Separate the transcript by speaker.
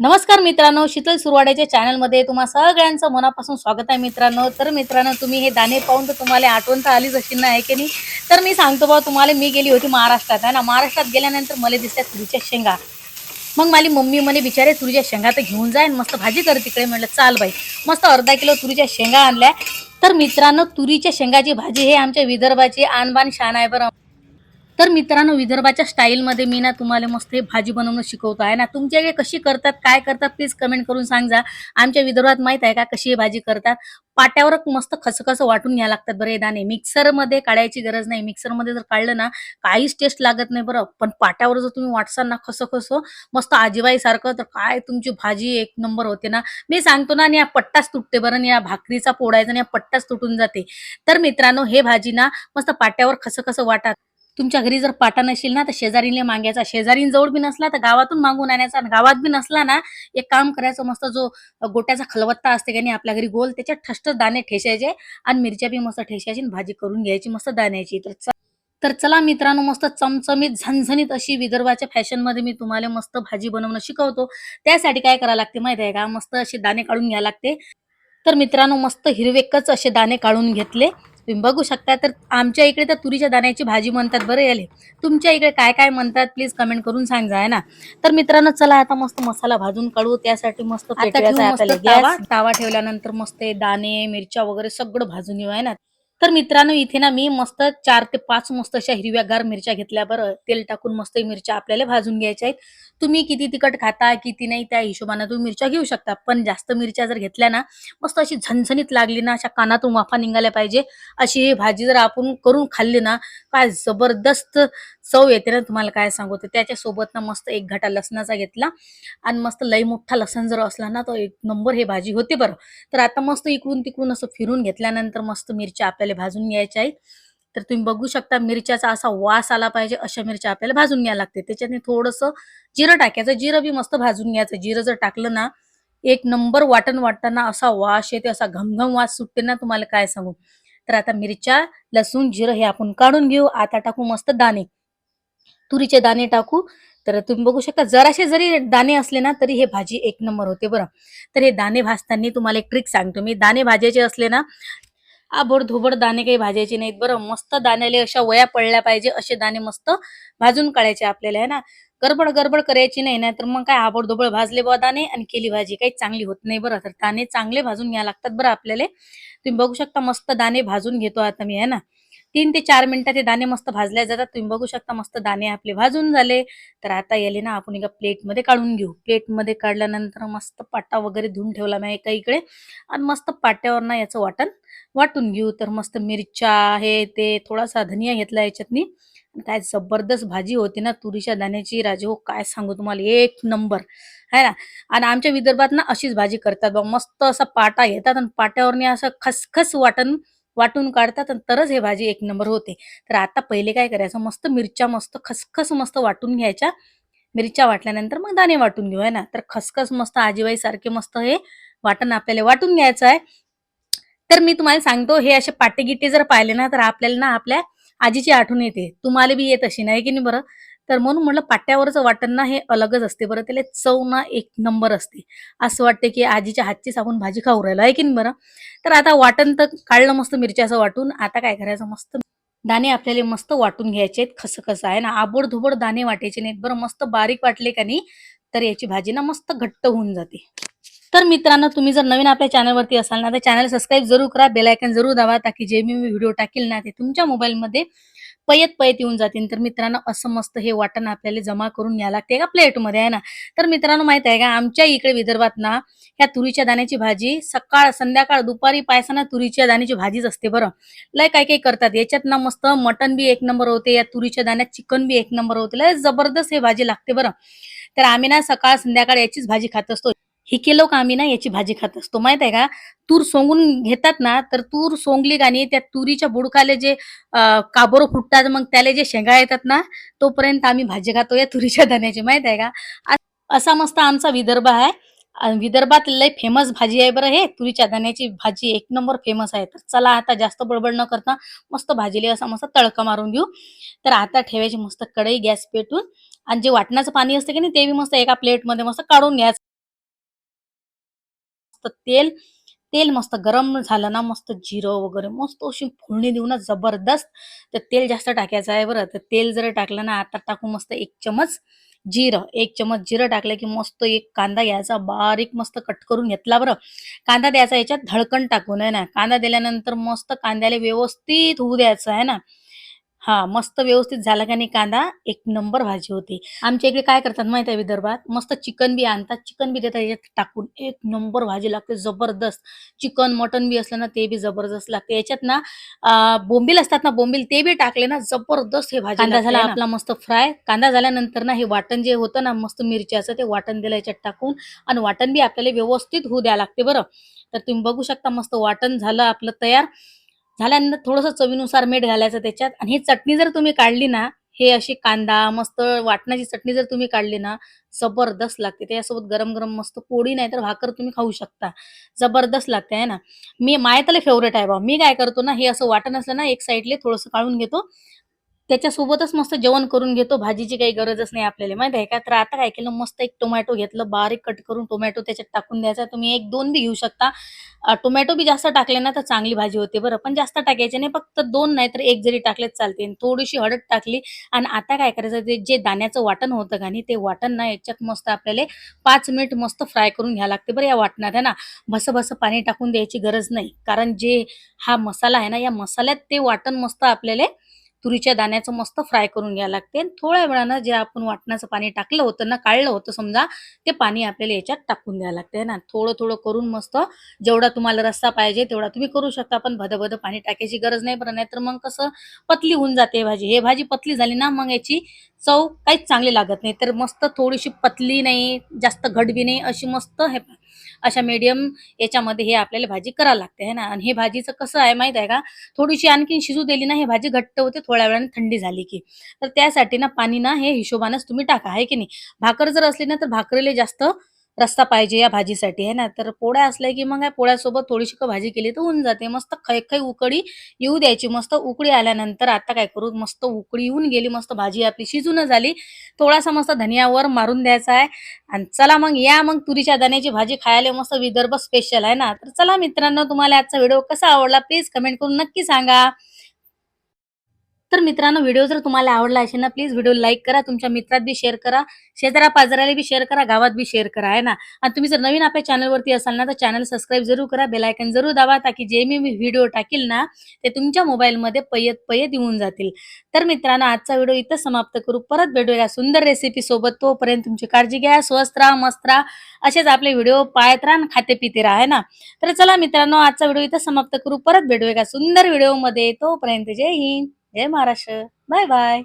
Speaker 1: नमस्कार मित्रांनो शीतल सुरवाड्याच्या चॅनलमध्ये तुम्हा सगळ्यांचं मनापासून स्वागत आहे मित्रांनो. तर मित्रांनो तुम्ही हे दाणे पाहून तर तुम्हाला आठवण तर आलीच अशी नाही की नाही? तर मी सांगतो बा तुम्हाला मी गेली होती महाराष्ट्रात. आहे ना महाराष्ट्रात गेल्यानंतर मला दिसल्या तुरीच्या शेंगा. मग माझी मम्मी म्हणे बिचारे तुरीच्या शेंगा तर घेऊन जाईन मस्त भाजी कर तिकडे. म्हटलं चाल बाई. मस्त अर्धा किलो तुरीच्या शेंगा आणल्या. तर मित्रांनो तुरीच्या शेंगाची भाजी हे आमच्या विदर्भाची आणबान शान आहे बरं. तर मित्रांनो विदर्भाच्या स्टाईलमध्ये मी ना तुम्हाला मस्त हे भाजी बनवणं शिकवतो आहे. ना तुमच्याकडे कशी करतात काय करतात प्लीज कमेंट करून सांगा आमच्या विदर्भात माहीत आहे का कशी हे भाजी करतात? पाट्यावर मस्त खसखस वाटून घ्यायला लागतात बरं हे दाणे. मिक्सरमध्ये काढायची गरज नाही. मिक्सरमध्ये जर काढलं ना काहीच टेस्ट लागत नाही बरं. पण पाट्यावर जर तुम्ही वाटसाल ना खसखस मस्त आजीबाईसारखं तर काय तुमची भाजी एक नंबर होते ना. मी सांगतो ना आणि या पट्टाच तुटते बरं या भाकरीचा पोडायचा आणि या पट्टाच तुटून जाते. तर मित्रांनो हे भाजी ना मस्त पाट्यावर खसखस वाटा तुमच्या घरी जर पाटा नसेल ना तर शेजारीने मागायचा. शेजारींजवळ बी नसला तर गावातून मागून आणायचा. आणि गावात बी नसला ना एक काम करायचं मस्त जो गोट्याचा खलबत्ता असते की नाही आपल्या घरी गोल त्याच्यात ठसठस दाणे ठेसायचे आणि मिरच्या बी मस्त ठेसायची आणि भाजी करून घ्यायची मस्त दाण्याची. तर तर चला मित्रांनो मस्त चमचमीत झणझणीत अशी विदर्भाच्या फॅशनमध्ये मी तुम्हाला मस्त भाजी बनवणं शिकवतो. त्यासाठी काय करावं लागते माहिती आहे का? मस्त असे दाणे काढून घ्यावे लागते. तर मित्रांनो मस्त हिरवेकच असे दाणे काढून घेतले. तुम्ही बघू शकता. तर आमच्या इकडे तर तुरीच्या दाण्याची भाजी म्हणतात बरं याले. तुमच्या इकडे काय काय म्हणतात प्लीज कमेंट करून सांगा ना? तर मित्रांनो चला आता मस्त मसाला भाजून काढू. त्यासाठी मस्त तावा. तावा ठेवल्यानंतर मस्त दाणे मिरच्या वगैरे सगळं भाजून येऊ आहे ना? तर मित्रांनो इथे ना मी मस्त चार ते पाच मस्त अशा हिरव्यागार मिरच्या घेतल्या बरं. तेल टाकून मस्त मिरच्या आपल्याला भाजून घ्यायच्या आहेत. तुम्ही किती तिखट खाता किती नाही त्या हिशोबाने तुम्ही मिरच्या घेऊ शकता. पण जास्त मिरच्या जर घेतल्या ना मस्त अशी झणझणीत लागली ना अशा कानातून वाफा निघाल्या पाहिजे. अशी ही भाजी जर आपण करून खाल्ली ना काय जबरदस्त चव येते ना तुम्हाला काय सांगू तर. त्याच्यासोबत ना मस्त एक घाटा लसणाचा घेतला. आणि मस्त लई मोठा लसण जर असला ना तर एक नंबर हे भाजी होते बरं. तर आता मस्त इकडून तिकडून असं फिरून घेतल्यानंतर मस्त मिरच्या आपल्याला भाजून घ्यायच्या आहेत. तर तुम्ही बघू शकता मिरच्याचा असा वास आला पाहिजे अशा मिरच्या आपल्याला भाजून घ्यायला लागते. त्याच्याने थोडंसं जिरं टाकायचं. जिरं बी मस्त भाजून घ्यायचं. जिरं जर टाकलं ना एक नंबर वाटण वाटताना असा वास येते असा घमघम वास सुटते ना तुम्हाला काय सांगू? तर आता मिरच्या लसूण जिरं हे आपण काढून घेऊ. आता टाकू मस्त दाणे. तुरीचे दाणे टाकू. तर तुम्ही बघू शकता जराशे जरी दाणे असले ना तरी हे भाजी एक नंबर होते बरं. तर हे दाणे भाजताना तुम्हाला एक ट्रिक सांगतो मी. दाणे भाजायचे असले ना आबड धोबड दाणे काही भाजायचे नाहीत. बरं मस्त दाण्याले अशा वया पडल्या पाहिजे असे दाणे मस्त भाजून काढायचे आपल्याला आहे ना? गडबड गडबड करायची नाही ना तर मग काय आबड धोबड भाजले बा दाणे आणि केली भाजी. काही चांगली होत नाही बरं तर दाणे चांगले भाजून घ्या लागतात बरं आपल्याला. तुम्ही बघू शकता मस्त दाणे भाजून घेतो आता मी आहे ना? तीन ते चार मिनिटात हे दाणे मस्त भाजले जातात. तुम्ही बघू शकता मस्त दाणे आपले भाजून झाले. तर आता याले ना आपण एका प्लेटमध्ये काढून घेऊ. प्लेटमध्ये काढल्यानंतर मस्त पाटा वगैरे धुवून ठेवला मी एका इकडे. आणि मस्त पाट्यावर ना याचं वाटण वाटून घेऊ. तर मस्त मिरच्या हे ते थोडासा धनिया घेतला याच्यातनी. काय जबरदस्त भाजी होती ना तुरीच्या दाण्याची. राजे हो काय सांगू तुम्हाला? एक नंबर. है ना? आणि आमच्या विदर्भात ना अशीच भाजी करतात बा मस्त असा पाटा घेतात आणि पाट्यावरनी असं खसखस वाटण वाटून काढतात आणि तरच हे भाजी एक नंबर होते. तर आता पहिले काय करायचं? मस्त मिरच्या मस्त खसखस मस्त वाटून घ्यायच्या. मिरच्या वाटल्यानंतर मग दाणे वाटून घेऊ ना? तर खसखस मस्त आजीबाई सारखे मस्त हे वाटण आपल्याला वाटून घ्यायचं आहे. तर मी तुम्हाला सांगतो हे असे पाटेगिटे जर पाहिले ना तर आपल्याला ना आपल्या आजीची आठवण येते. तुम्हाला बी येत अशी नाही की नाही बरं? तर म्हणून म्हटलं पाट्यावरचं वाटण ना हे अलगच असते. बरं त्याला चव ना एक नंबर असते. असं वाटते की आजीच्या हातचीच आपण भाजी खाऊ राहिलो आहे की नाही बरं? तर आता वाटण तर काढलं मस्त मिरच्याचं वाटून. आता काय करायचं मस्त? दाणे आपल्याला मस्त वाटून घ्यायचे आहेत. खसखस आहे ना. आबोड धुबड दाणे वाटायचे नाहीत बरं. मस्त बारीक वाटले का नाही तर याची भाजी ना मस्त घट्ट होऊन जाते. तर मित्रांनो तुम्ही जर नवीन आपल्या चॅनलवरती असाल ना तर चॅनल सबस्क्राईब जरूर करा. बेलायकन जरूर दावा ताकी जे मी व्हिडिओ टाकेल ना ते तुमच्या मोबाईलमध्ये पयत पयत येऊन जातील. तर मित्रांनो असं मस्त हे वाटण आपल्याला जमा करून घ्यावं लागते का प्लेटमध्ये आहे ना? तर मित्रांनो माहीत आहे का? आमच्या इकडे विदर्भात ना ह्या तुरीच्या दाण्याची भाजी सकाळ संध्याकाळ दुपारी पायसाना तुरीच्या दाण्याची भाजीच असते बरं. लय काय काय करतात? याच्यात ना मस्त मटन बी एक नंबर होते या तुरीच्या दाण्यात चिकन बी एक नंबर होते. लय जबरदस्त हे भाजी लागते बरं. तर आम्ही ना सकाळ संध्याकाळ याचीच भाजी खात असतो. हिके लोक आम्ही ना याची भाजी खात असतो. माहीत आहे का? तूर सोंगून घेतात ना तर तूर सोंगली का नाही त्या तुरीच्या बुडकाले जे काबोर फुटतात मग त्याला जे शेंगा येतात ना तोपर्यंत आम्ही भाजी खातो या तुरीच्या धान्याची. माहीत आहे का? असा मस्त आमचा विदर्भ आहे. विदर्भात लय फेमस भाजी आहे बरं हे. तुरीच्या दाण्याची भाजी एक नंबर फेमस आहे. तर चला आता जास्त बडबड न करता मस्त भाजीले असा मस्त तडका मारून घेऊ. तर आता ठेवायची मस्त कढई गॅस पेटून आणि जे वाटणाचं पाणी असतं की नाही ते बी मस्त एका प्लेटमध्ये मस्त काढून घ्यायचं. मस्त तेल तेल मस्त गरम झालं ना मस्त जिरं वगैरे मस्त अशी फोडणी देऊ ना जबरदस्त. तर तेल जास्त टाकायचं आहे बरं. तर तेल जर टाकलं ना आता टाकू मस्त एक चमच जिरं. एक चमच जिरं टाकलं की मस्त एक कांदा घ्यायचा बारीक मस्त कट करून घेतला बरं. कांदा द्यायचा याच्यात धडकन टाकून आहे ना. कांदा दिल्यानंतर मस्त कांद्याला व्यवस्थित होऊ द्यायचं आहे ना. हा मस्त व्यवस्थित झाला का नाही कांदा? एक नंबर भाजी होती. आमच्या इकडे काय करतात माहिती आहे विदर्भात? मस्त चिकन बी आणतात. चिकन बी देतात याच्यात टाकून एक नंबर भाजी लागते जबरदस्त. चिकन मटन बी असलं ना ते बी जबरदस्त लागते. याच्यात ना बोंबील असतात ना बोंबील ते बी टाकले ना जबरदस्त हे भाजी कांदा झाला आपला मस्त फ्राय. कांदा झाल्यानंतर ना हे वाटण जे होतं ना मस्त मिरच्याचं ते वाटण दिलं याच्यात टाकून. आणि वाटण बी आपल्याला व्यवस्थित होऊ द्या लागते बरं. तर तुम्ही बघू शकता मस्त वाटण झालं आपलं तयार. झाल्यानंतर थोडंसं चवीनुसार मीठ घालायचं त्याच्यात. आणि ही चटणी जर तुम्ही काढली ना हे अशी कांदा मस्त वाटणाची चटणी जर तुम्ही काढली ना जबरदस्त लागते. त्याच्यासोबत गरम गरम मस्त पोळी नाही तर भाकर तुम्ही खाऊ शकता. जबरदस्त लागते आहे ना? मी माय फेवरेट आहे बा. मी काय करतो ना हे असं वाटण असलं ना एक साईडले थोडंसं काढून घेतो. त्याच्यासोबतच मस्त जेवण करून घेतो. भाजीची काही गरजच नाही आपल्याला. माहिती आहे का? तर आता काय केलं? मस्त एक टोमॅटो घेतलं. बारीक कट करून टोमॅटो त्याच्यात टाकून द्यायचा. तुम्ही एक दोन बी घेऊ शकता. टोमॅटो बी जास्त टाकले ना तर चांगली भाजी होते बरं. पण जास्त टाकायचे नाही. फक्त दोन नाही तर एक जरी टाकलेच चालते. आणि थोडीशी हळद टाकली. आणि आता काय करायचं? ते जे दाण्याचं वाटण होतं का नाही ते वाटण ना याच्यात मस्त आपल्याला पाच मिनिट मस्त फ्राय करून घ्यावं लागते बरं या वाटणात आहे ना? भसं भसं पाणी टाकून द्यायची गरज नाही. कारण जे हा मसाला आहे ना या मसाल्यात ते वाटण मस्त आपल्याला तुरीच्या दाण्याचं मस्त फ्राय करून घ्यावं लागते. थोड्या वेळानं जे आपण वाटणाचं पाणी टाकलं होतं ना काढलं होतं समजा ते पाणी आपल्याला याच्यात टाकून द्यावं लागते. ना? थोडं थोडं करून मस्त जेवढा तुम्हाला रस्सा पाहिजे तेवढा तुम्ही करू शकता. पण भद पाणी टाकायची गरज नाही बरं. नाही तर मग कसं पतली होऊन जाते भाजी. हे भाजी पतली झाली ना मग याची चव काहीच चांगली लागत नाही. तर मस्त थोडीशी पतली नाही जास्त घटबी नाही अशी मस्त हे अशा मीडियम याच्यामध्ये हे आपल्याला भाजी करावं लागते है ना? आणि हे भाजीचं कसं आहे माहीत आहे का? थोडीशी आणखीन शिजू दिली ना हे भाजी घट्ट होते थोड्या वेळाने थंडी झाली की. तर त्यासाठी ना पाणी ना हे हिशोबानंच तुम्ही टाका आहे की नाही? भाकर जर असली ना तर भाकरीला जास्त रस्ता पाहिजे या भाजीसाठी आहे ना? तर पोळ्या असल्या की मग या पोळ्यासोबत थोडीशी का भाजी केली तर होऊन जाते. मस्त खै खै उकडी येऊ द्यायची. मस्त उकडी आल्यानंतर आता काय करू? मस्त उकडी येऊन गेली मस्त भाजी आपली शिजून झाली. थोडासा मस्त धनियावर मारून द्यायचा आहे. आणि चला मग या मग तुरीच्या दाण्याची भाजी खायला मस्त विदर्भ स्पेशल आहे ना? तर चला मित्रांनो तुम्हाला आजचा व्हिडिओ कसा आवडला प्लीज कमेंट करून नक्की सांगा. तर मित्रांनो व्हिडिओ जर तुम्हाला आवडला असेल ना प्लीज व्हिडिओ लाईक करा तुमच्या मित्रात बी शेअर करा शेजारा पाजाराला बी शेअर करा गावात बी शेअर करा आहे ना? आणि तुम्ही जर नवीन आपल्या चॅनलवरती असाल ना तर चॅनल सबस्क्राईब जरूर करा बेलायकन जरूर दाबा ताकी जे मी व्हिडिओ टाकील ना ते तुमच्या मोबाईलमध्ये पयत पयत येऊन जातील. तर मित्रांनो आजचा व्हिडिओ इथं समाप्त करू. परत भेटूया सुंदर रेसिपी सोबत. तोपर्यंत तुमची काळजी घ्या स्वस्त राहा मस्त राहा. असेच आपले व्हिडिओ पाळत राहा खाते पिते राहा ना? तर चला मित्रांनो आजचा व्हिडिओ इथं समाप्त करू. परत भेटूया सुंदर व्हिडिओमध्ये तोपर्यंत जय हिंद. जय महाराष्ट्र. Bye bye.